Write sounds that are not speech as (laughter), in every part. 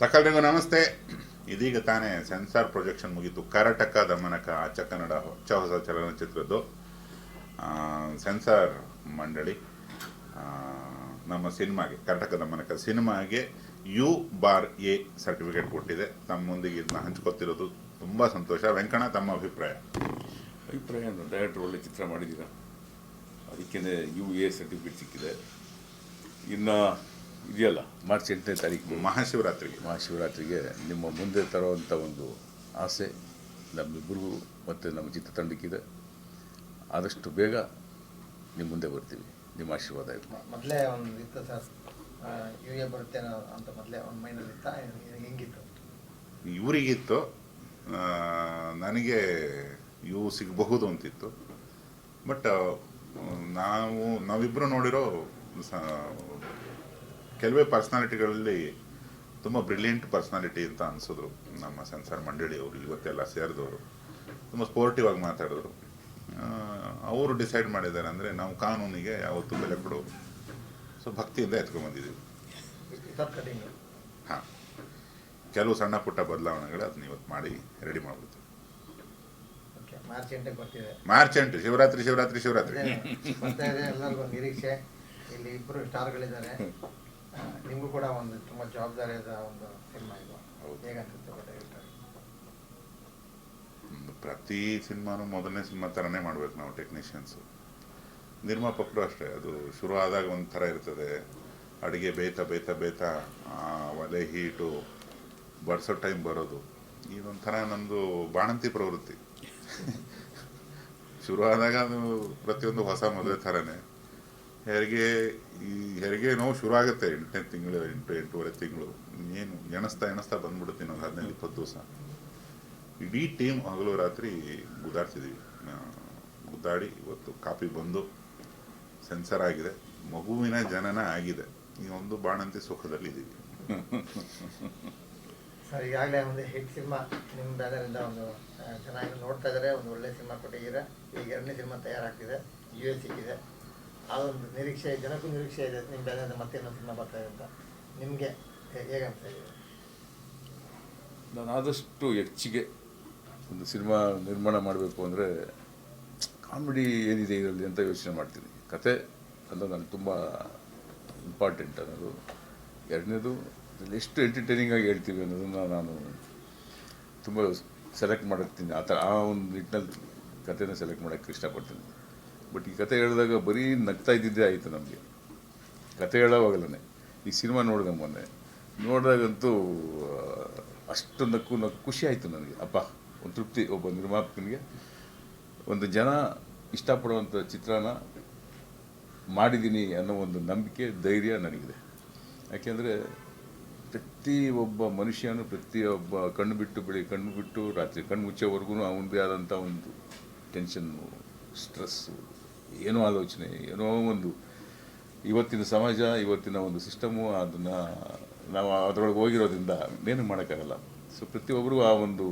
ಸಕಲರಿಗೂ ನಮಸ್ತೆ. ಇದೀಗ ತಾನೇ ಸೆನ್ಸಾರ್ ಪ್ರೊಜೆಕ್ಷನ್ ಮುಗೀತು. ಕರಟಕ ದಮನಕ ಅಚ್ಚ ಕನ್ನಡ ಹೊಚ್ಚ ಹೊಸ ಚಲನಚಿತ್ರದ್ದು. ಸೆನ್ಸಾರ್ ಮಂಡಳಿ ನಮ್ಮ ಸಿನಿಮಾಗೆ ಕರ್ನಾಟಕ ದಮನಕ ಸಿನಿಮಾಗೆ ಯು ಬಾರ್ ಎ ಸರ್ಟಿಫಿಕೇಟ್ ಕೊಟ್ಟಿದೆ. ತಮ್ಮ ಮುಂದಿಗೆ ಇದನ್ನ ಹಂಚ್ಕೊತಿರೋದು ತುಂಬ ಸಂತೋಷ. ವೆಂಕಣ್ಣ, ತಮ್ಮ ಅಭಿಪ್ರಾಯ? ಅಭಿಪ್ರಾಯ ಏನು ಡೈರೆಕ್ಟ್ರ್ ಒಳ್ಳೆ ಚಿತ್ರ ಮಾಡಿದ್ದೀರಾ? ಅದಕ್ಕೇ ಯು ಎ ಸರ್ಟಿಫಿಕೇಟ್ ಸಿಕ್ಕಿದೆ. ಇನ್ನು ಇದೆಯಲ್ಲ ಮಾರ್ಚ್ ಎಂಟನೇ ತಾರೀಕು. ಮಹಾಶಿವರಾತ್ರಿಗೆ. ಮಹಾಶಿವರಾತ್ರಿಗೆ ನಿಮ್ಮ ಮುಂದೆ ತರುವಂಥ ಒಂದು ಆಸೆ ನಮ್ಮಿಬ್ಬರಿಗೂ ಮತ್ತು ನಮ್ಮ ಚಿತ್ರತಂಡಕ್ಕಿದೆ. ಆದಷ್ಟು ಬೇಗ ನಿಮ್ಮ ಮುಂದೆ ಬರ್ತೀವಿ. ನಿಮ್ಮ ಆಶೀರ್ವಾದ ಇದೆ ಮೊದಲೇ ಒಂದು ಇತ್ತು ಸರ್. ಯು ಎ ಬರುತ್ತೆ ಅಂತ ಮೊದಲೇ ಒಂದು ಮೈಂಡಲ್ಲಿ ಇತ್ತ? ಹೆಂಗಿತ್ತು? ಇವರಿಗಿತ್ತು. ನನಗೆ ಇವು ಸಿಗಬಹುದು ಅಂತಿತ್ತು. ಬಟ್ ನಾವು ನಾವಿಬ್ಬರು ನೋಡಿರೋ ಸ- ಕೆಲವೇ ಪರ್ಸ್ನಾಲಿಟಿಗಳಲ್ಲಿ ತುಂಬ ಬ್ರಿಲಿಯಂಟ್ ಪರ್ಸ್ನಾಲಿಟಿ ಅಂತ ಅನಿಸಿದ್ರು ನಮ್ಮ ಸೆನ್ಸಾರ್ ಮಂಡಳಿಯವರು ಇವತ್ತೆಲ್ಲ ಸೇರಿದವರು. ತುಂಬ ಸ್ಪೋರ್ಟಿವ್ ಆಗಿ ಮಾತಾಡಿದ್ರು. ಅವರು ಡಿಸೈಡ್ ಮಾಡಿದ್ದಾರೆ ಅಂದರೆ ನಾವು ಕಾನೂನಿಗೆ ಯಾವತ್ತೂ ಬೆಲೆ ಕೊಡೋದು ಸೊ ಭಕ್ತಿಯಿಂದ ಎತ್ಕೊಂಡ್ಬಂದಿದ್ದೀವಿ ಹಾಂ. ಕೆಲವು ಸಣ್ಣ ಪುಟ್ಟ ಬದಲಾವಣೆಗಳು ಅದನ್ನ ಇವತ್ತು ಮಾಡಿ ರೆಡಿ ಮಾಡ್ಬಿಡ್ತೀವಿ. ಓಕೆ ಮಾರ್ಚ್ ಎಂಟು ಶಿವರಾತ್ರಿ ಶಿವರಾತ್ರಿ ಶಿವರಾತ್ರಿ. ನಿರೀಕ್ಷೆ. ಇಲ್ಲಿ ಇಬ್ಬರು ಸ್ಟಾರ್ಗಳಿದ್ದಾರೆ (laughs) ನಿಮಗೂ ಕೂಡ ಒಂದು ತುಂಬ ಜವಾಬ್ದಾರಿಯಾದ ಒಂದು ಸಿನಿಮಾ ಇದು. ಹೇಗನ್ಸುತ್ತೆ ಪ್ರತಿ ಸಿನಿಮಾನು ಮೊದಲನೇ ಸಿನಿಮಾ ಥರನೇ ಮಾಡ್ಬೇಕು ನಾವು ಟೆಕ್ನಿಷಿಯನ್ಸು. ನಿರ್ಮಾಪಕರು ಅಷ್ಟೇ ಅದು ಶುರು ಆದಾಗ ಒಂದು ಥರ ಇರ್ತದೆ. ಅಡುಗೆ ಬೇಯ್ತಾ ಬೇಯ್ತಾ ಬೇಯ್ತಾ ಒಲೆ ಹೀಟು ಬಡ್ಸೋ ಟೈಮ್ ಬರೋದು. ಇದೊಂಥರ ನಮ್ಮದು ಬಾಣಂತಿ ಪ್ರವೃತ್ತಿ. (laughs) ಶುರು ಆದಾಗ ಅದು ಪ್ರತಿಯೊಂದು ಹೊಸ ಮದುವೆ ಥರನೇ. ಹೆರಿಗೆ, ಈ ಹೆರಿಗೆ ನೋವು ಶುರು ಆಗುತ್ತೆ ಎಂಟನೇ ತಿಂಗಳು, ಎಂಟು, ಎಂಟೂವರೆ ತಿಂಗಳು. ಏನು, ಎಣಿಸ್ತಾ ಎಣಿಸ್ತಾ ಬಂದ್ಬಿಡುತ್ತೆ ಇನ್ನೊಂದು ಹದಿನೈದು, ಇಪ್ಪತ್ತು ದಿವಸ. ಇಡೀ ಟೀಮ್ ಹಗಲು ರಾತ್ರಿ ಗುದ್ದಾಡ್ತಿದ್ದೀವಿ ಗುದ್ದಾಡಿ ಇವತ್ತು ಕಾಪಿ ಬಂದು ಸೆನ್ಸರ್ ಆಗಿದೆ. ಮಗುವಿನ ಜನನ ಆಗಿದೆ. ಈ ಒಂದು ಬಾಣಂತಿ ಸುಖದಲ್ಲಿ ಇದ್ದೀವಿ ಸರ್, ಈಗಾಗಲೇ ಒಂದು ಹಿಟ್ ಸಿನಿಮಾ ನಿಮ್ಮ ಬ್ಯಾನರಿಂದ ಒಂದು ಚೆನ್ನಾಗಿ ನೋಡ್ತಾ ಇದ್ದಾರೆ. ಒಂದು ಒಳ್ಳೆ ಸಿನಿಮಾ ಕೊಟ್ಟಿದ್ದೀರಾ. ಈಗ ಎರಡನೇ ಸಿನಿಮಾ ತಯಾರಾಗ್ತಿದೆ. ಯು ಎಸ್ ಸಿಕ್ಕಿದೆ. ಒಂದು ನಿರೀಕ್ಷೆ, ಜನಕ್ಕೂ ನಿರೀಕ್ಷೆ ಇದೆ, ನಿಮ್ಮ ಬ್ಯಾನರಿಂದ ಮತ್ತೆ ಸಿನಿಮಾ ಬರ್ತಾ ಇದೆ ಅಂತ. ನಿಮಗೆ ಹೇಗಂತ ಇದೆ? ನಾನು ಆದಷ್ಟು ಹೆಚ್ಚಿಗೆ ಒಂದು ಸಿನಿಮಾ ನಿರ್ಮಾಣ ಮಾಡಬೇಕು ಅಂದರೆ ಕಾಮಿಡಿ ಏನಿದೆ ಇದರಲ್ಲಿ ಅಂತ ಯೋಚನೆ ಮಾಡ್ತೀನಿ. ಕತೆ ಅಂತ ನಾನು ತುಂಬ ಇಂಪಾರ್ಟೆಂಟ್ ಅನ್ನೋದು. ಎರಡನೇದು, ಇದರಲ್ಲಿ ಎಷ್ಟು ಎಂಟರ್ಟೈನಿಂಗ್ ಆಗಿ ಹೇಳ್ತೀವಿ ಅನ್ನೋದನ್ನು ನಾನು ತುಂಬ ಸೆಲೆಕ್ಟ್ ಮಾಡ್ತೀನಿ ಆ ಥರ ಆ ಒಂದು ನಿಟ್ಟಿನಲ್ಲಿ ಕತೆನ ಸೆಲೆಕ್ಟ್ ಮಾಡೋಕ್ಕೆ ಇಷ್ಟಪಡ್ತೀನಿ. ಬಟ್ ಈ ಕತೆ ಹೇಳಿದಾಗ ಬರೀ ನಗ್ತಾ ಇದ್ದಿದ್ದೇ ಆಯಿತು ನಮಗೆ. ಕತೆ ಹೇಳೋವಾಗಲೇ. ಈ ಸಿನಿಮಾ ನೋಡಿದೆ ಮೊನ್ನೆ. ನೋಡಿದಾಗಂತೂ ಅಷ್ಟು ನಕ್ಕು ನಕ್ಕು ಖುಷಿ ಆಯಿತು ನನಗೆ. ಅಪ್ಪ ಒಂದು ತೃಪ್ತಿ ಒಬ್ಬ ನಿರ್ಮಾಪಕನಿಗೆ. ಒಂದು ಜನ ಇಷ್ಟಪಡುವಂಥ ಚಿತ್ರನ ಮಾಡಿದ್ದೀನಿ ಅನ್ನೋ ಒಂದು ನಂಬಿಕೆ, ಧೈರ್ಯ ನನಗಿದೆ. ಯಾಕೆಂದರೆ, ಪ್ರತಿ ಒಬ್ಬ ಮನುಷ್ಯನು ಪ್ರತಿಯೊಬ್ಬ ಕಣ್ಣು ಬಿಟ್ಟು ಬೆಳಿಗ್ಗೆ ಕಣ್ಣು ಬಿಟ್ಟು ರಾತ್ರಿ ಕಣ್ಣು ಮುಚ್ಚೋವರೆಗೂ ಅವನದೇ ಆದಂಥ ಒಂದು ಟೆನ್ಷನ್ನು, ಸ್ಟ್ರೆಸ್ಸು ಏನೋ ಆಲೋಚನೆ, ಏನೋ ಒಂದು ಇವತ್ತಿನ ಸಮಾಜ, ಇವತ್ತಿನ ಒಂದು ಸಿಸ್ಟಮು ಅದನ್ನು ನಾವು ಅದರೊಳಗೆ ಹೋಗಿರೋದ್ರಿಂದ ಏನು ಮಾಡೋಕ್ಕಾಗಲ್ಲ. ಸೊ ಪ್ರತಿಯೊಬ್ಬರಿಗೂ ಆ ಒಂದು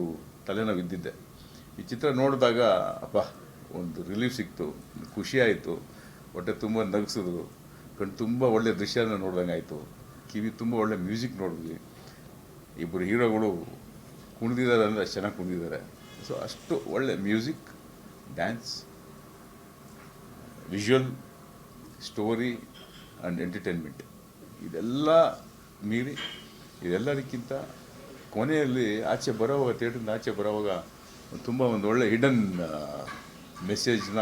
ತಲೆನೋವು ಬಿದ್ದಿದ್ದೆ ಈ ಚಿತ್ರ ನೋಡಿದಾಗ, ಅಪ್ಪ, ಒಂದು ರಿಲೀಫ್ ಸಿಕ್ತು, ಖುಷಿ ಆಯಿತು, ಹೊಟ್ಟೆ ತುಂಬ ನಗಿಸಿದ್ರು ಕಣ್ಣು ತುಂಬ ಒಳ್ಳೆ ದೃಶ್ಯನ ನೋಡ್ದಂಗೆ ಆಯಿತು. ಕಿವಿ ತುಂಬ ಒಳ್ಳೆ ಮ್ಯೂಸಿಕ್ ನೋಡಿದ್ವಿ. ಇಬ್ಬರು ಹೀರೋಗಳು ಕುಣಿದಿದ್ದಾರೆ ಅಂದರೆ ಚೆನ್ನಾಗಿ ಕುಣಿದಿದ್ದಾರೆ. ಸೊ ಅಷ್ಟು ಒಳ್ಳೆ music, dance visual story and entertainment ಇದೆಲ್ಲ ಮೀರಿ ಇದೆಲ್ಲದಕ್ಕಿಂತ ಕೊನೆಯಲ್ಲಿ ಆಚೆ ಬರೋವಾಗ ಥಿಯೇಟ್ರಿಂದ ಆಚೆ ಬರೋವಾಗ ತುಂಬ ಒಂದು ಒಳ್ಳೆ ಹಿಡನ್ ಮೆಸೇಜ್ನ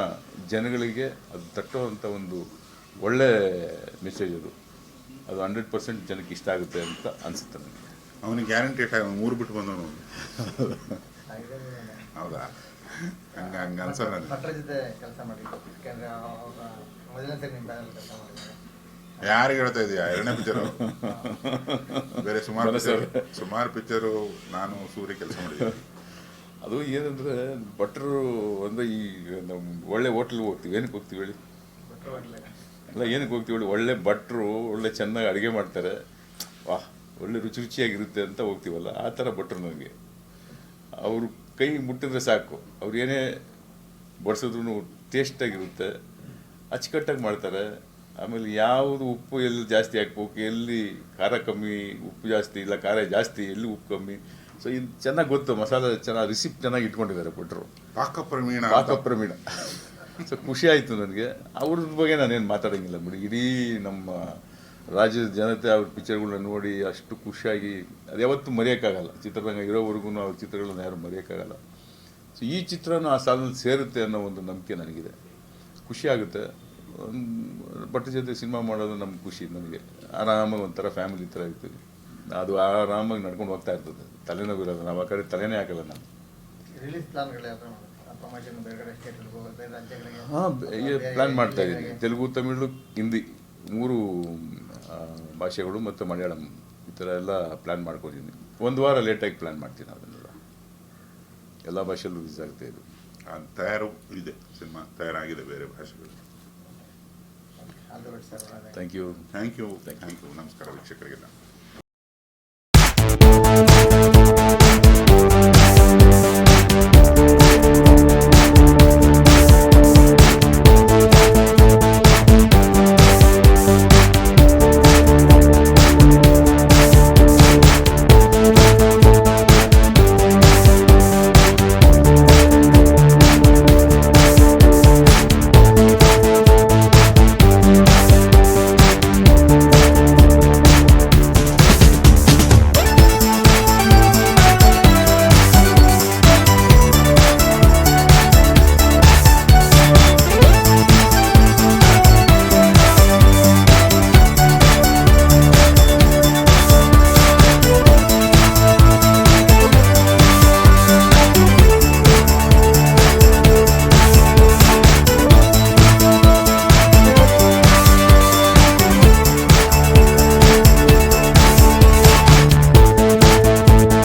ಜನಗಳಿಗೆ ಅದು ತಟ್ಟುವಂಥ ಒಂದು ಒಳ್ಳೆ ಮೆಸೇಜ್ ಅದು. ಅದು ಹಂಡ್ರೆಡ್ ಪರ್ಸೆಂಟ್ ಜನಕ್ಕೆ ಇಷ್ಟ ಆಗುತ್ತೆ ಅಂತ ಅನಿಸುತ್ತೆ ನನಗೆ. ಅವನಿಗೆ ಗ್ಯಾರಂಟಿ ಮೂರು ಬಿಟ್ಟು ಬಂದವನು. (laughs) ಹೌದಾ? ಹಂಗ ಹಂಗ ಅನ್ಸಲ್ಲ ನನಗೆ ಭಟ್ರ ಜೊತೆ ಕೆಲಸ ಮಾಡಿದ್ದು. ಯಾಕೆಂದ್ರೆ ಮೊದಲನೇ ಸರಿ ನಿಮ್ಮ ಕೆಲಸ ಮಾಡಿದ್ದಾರೆ ಯಾರಿಗೆ ಹೇಳ್ತಾ ಇದೀಯಾ? ಎರಡನೇ ಪಿಕ್ಚರು? ಬೇರೆ ಸುಮಾರು ಪಿಕ್ಚರ್ ಸುಮಾರು ಪಿಕ್ಚರು ನಾನು ಸೂರ್ಯ ಕೆಲಸ ಮಾಡಿದ್ದೀನಿ. ಅದು ಏನಂದ್ರೆ ಭಟ್ರು ಅಂದ್ರೆ ಈ ನಮ್ಮ ಒಳ್ಳೆ ಹೋಟ್ಲಿಗೆ ಹೋಗ್ತೀವಿ. ಏನಕ್ಕೆ ಹೋಗ್ತೀವಿ ಹೇಳಿ? ಅಲ್ಲ ಏನಕ್ಕೆ ಹೋಗ್ತೀವಿ ಹೇಳಿ? ಒಳ್ಳೆ ಭಟ್ರು ಒಳ್ಳೆ ಚೆನ್ನಾಗಿ ಅಡುಗೆ ಮಾಡ್ತಾರೆ. ವಾಹ್ ಒಳ್ಳೆ ರುಚಿ ರುಚಿಯಾಗಿರುತ್ತೆ ಅಂತ ಹೋಗ್ತೀವಲ್ಲ? ಆ ಥರ ಭಟ್ರು ನನಗೆ. ಅವರು ಕೈ ಮುಟ್ಟಿದ್ರೆ ಸಾಕು. ಅವ್ರು ಏನೇ ಬಡಿಸಿದ್ರು ಟೇಸ್ಟಾಗಿರುತ್ತೆ ಅಚ್ಚುಕಟ್ಟಾಗಿ ಮಾಡ್ತಾರೆ. ಆಮೇಲೆ ಯಾವುದು ಉಪ್ಪು ಎಲ್ಲಿ ಜಾಸ್ತಿ ಹಾಕ್ಬೇಕು ಎಲ್ಲಿ ಖಾರ ಕಮ್ಮಿ ಉಪ್ಪು ಜಾಸ್ತಿ ಇಲ್ಲ ಖಾರ ಜಾಸ್ತಿ ಎಲ್ಲಿ ಉಪ್ಪು ಕಮ್ಮಿ. ಸೊ ಇದು ಚೆನ್ನಾಗಿ ಗೊತ್ತು ಮಸಾಲೆ ಚೆನ್ನಾಗಿ ರಿಸಿಪ್ಟ್ ಚೆನ್ನಾಗಿ ಇಟ್ಕೊಂಡಿದ್ದಾರೆ ಕೊಟ್ಟರು ಪಾಕ ಪ್ರವೀಣ ಪಾಕ ಪ್ರವೀಣ ಸೊ ಖುಷಿ ಆಯಿತು ನನಗೆ. ಅವ್ರ ಬಗ್ಗೆ ನಾನೇನು ಮಾತಾಡೋಂಗಿಲ್ಲ ಬಿಡಿ. ಇಡೀ ನಮ್ಮ ರಾಜ್ಯದ ಜನತೆ ಅವ್ರ ಪಿಕ್ಚರ್ಗಳನ್ನ ನೋಡಿ ಅಷ್ಟು ಖುಷಿಯಾಗಿ ಅದು ಯಾವತ್ತೂ ಮರೆಯೋಕ್ಕಾಗಲ್ಲ. ಚಿತ್ರರಂಗ ಇರೋವರೆಗೂ ಅವ್ರ ಚಿತ್ರಗಳನ್ನ ಯಾರು ಮರೆಯೋಕ್ಕಾಗಲ್ಲ. ಸೊ ಈ ಚಿತ್ರನೂ ಆ ಸಾಲಿನಲ್ಲಿ ಸೇರುತ್ತೆ ಅನ್ನೋ ಒಂದು ನಂಬಿಕೆ ನನಗಿದೆ. ಖುಷಿಯಾಗುತ್ತೆ ಬಟ್ಟೆ ಜೊತೆ ಸಿನಿಮಾ ಮಾಡೋದು ನಮ್ಗೆ ಖುಷಿ ನನಗೆ ಆರಾಮಾಗಿ ಒಂಥರ ಫ್ಯಾಮಿಲಿ ಥರ ಇರ್ತೀವಿ. ಅದು ಆರಾಮಾಗಿ ನಡ್ಕೊಂಡು ಹೋಗ್ತಾ ಇರ್ತದೆ. ತಲೆನೋವು ಇರೋದು ನಾವು ಆ ಕಡೆ ತಲೆನೇ ಹಾಕಲ್ಲ ನಾನು ಹಾಂ ಪ್ಲ್ಯಾನ್ ಮಾಡ್ತಾ ಇದ್ದೀನಿ ತೆಲುಗು ತಮಿಳು ಹಿಂದಿ ಮೂರು ಭಾಷೆಗಳು ಮತ್ತು ಮಲಯಾಳಂ ಈ ಥರ ಎಲ್ಲ ಪ್ಲ್ಯಾನ್ ಮಾಡ್ಕೊಂಡಿದ್ದೀನಿ. ಒಂದು ವಾರ ಲೇಟಾಗಿ ಪ್ಲ್ಯಾನ್ ಮಾಡ್ತೀನಿ ಅದನ್ನೆಲ್ಲ ಎಲ್ಲ ಭಾಷೆಯಲ್ಲೂ ಯೂಸ್ ಆಗ್ತಾ ಇದು. ಆ, ತಯಾರು ಇದೆ ಸಿನಿಮಾ ತಯಾರಾಗಿದೆ ಬೇರೆ ಭಾಷೆಗಳು. Thank you thank you thank you ನಮಸ್ಕಾರ ವೀಕ್ಷಕರಿಗೆಲ್ಲ